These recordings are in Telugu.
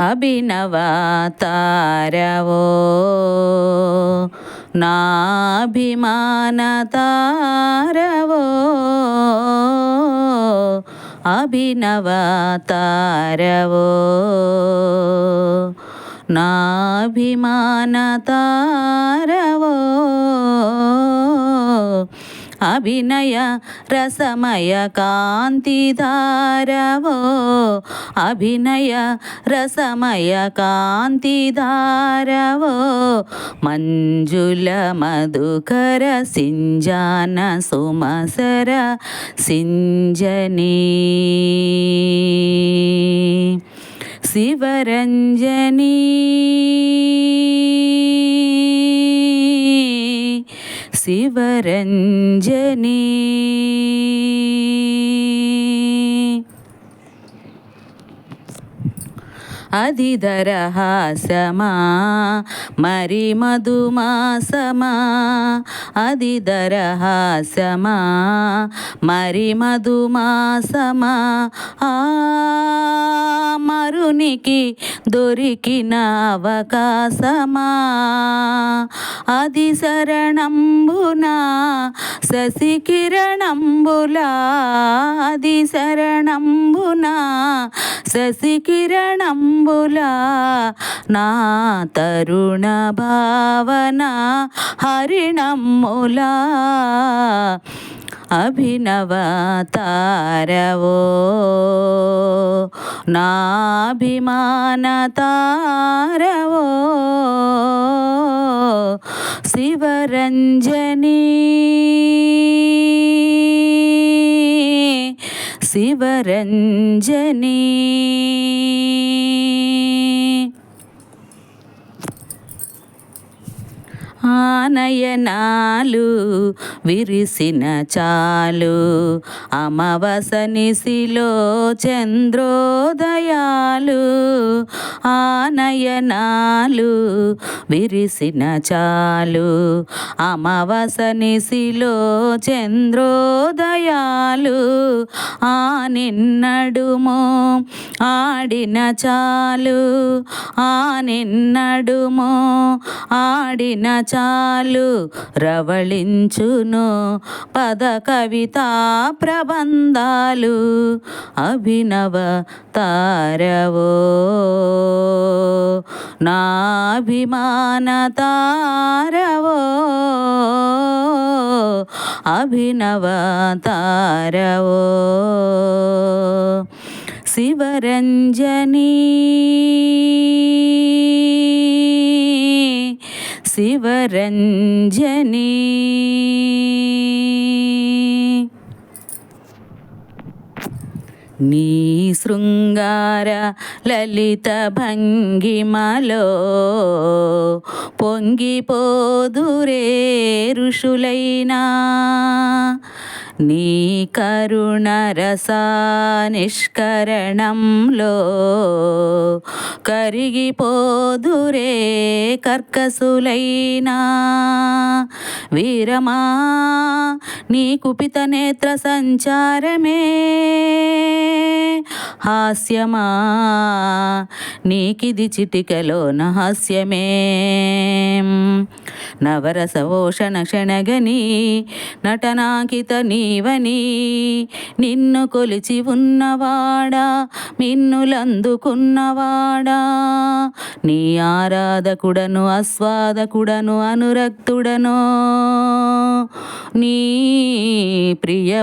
అభినవతారవో నాభిమానతారవో అభినవతారవో నాభిమానతారవో అభినయ రసమయ కాంతిధారవో అభినయ రసమయ కాంతిధారవో మంజుల మధుకర సింజాన సుమసర సింజనీ శివరంజనీ ശിവരഞ്ജനേ శివరంజనీ అదిదరహాసమా మరి మధుమాసమా? అదిదరహాసమా మరి మధుమాసమా? ఆ మరునికి దొరికిన అవకాశమా అది శరణంబునా శశికిరణంబులా అది శరణంబునా శశికిరణంబులా నా తరుణ భావన హరిణమ్ములా అభినవ తారవో నాభిమాన తారవో శివరంజనీ. శివరంజనీ ఆనయనాలు విరిసిన చాలు. అమవసనిసిలో చంద్రోదయాలు ఆనయనాలు విరిసిన చాలు. అమవసనిసిలో చంద్రోదయాలు ఆ నిన్నడుమో ఆడిన చాలు. ఆ నిన్నడుమో ఆడిన చాలు రవళించును పద కవితా ప్రబంధాలు అభినవ తారవో. నాభిమాన తారవో. అభినవ తారవో. శివరంజనీ శివరంజని. నీ శృంగార లలిత భంగిమలో పొంగిపోదురే ఋషులైనా. నీ కరుణ నిష్కరణంలో కరిగిపోదురే కర్కసులైనా. వీరమా నీ కుపిత నేత్ర సంచారమే. హాస్యమా నీకిది చిటికలో హాస్యమే. నవరసవోషణ క్షణగని నటనాకిత నీ నీవని నిన్ను కొలిచి ఉన్నవాడా మిన్నులందుకున్నవాడా. నీ ఆరాధకుడను ఆస్వాదకుడను అనురక్తుడను నీ ప్రియ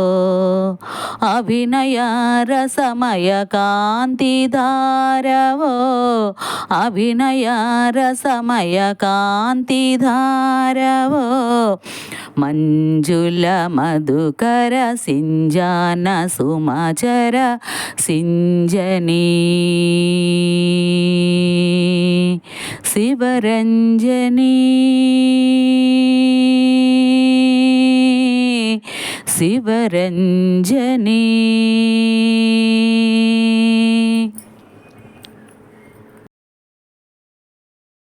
నాభిమాన తారవో అభినవ తారవో అభినయ రసమయ కాంతిధారవో అభినయ రసమయ కాంతిధారవో మంజుల మధుకర సింజాన సుమచర సింజనీ శివరంజనీ శివరంజని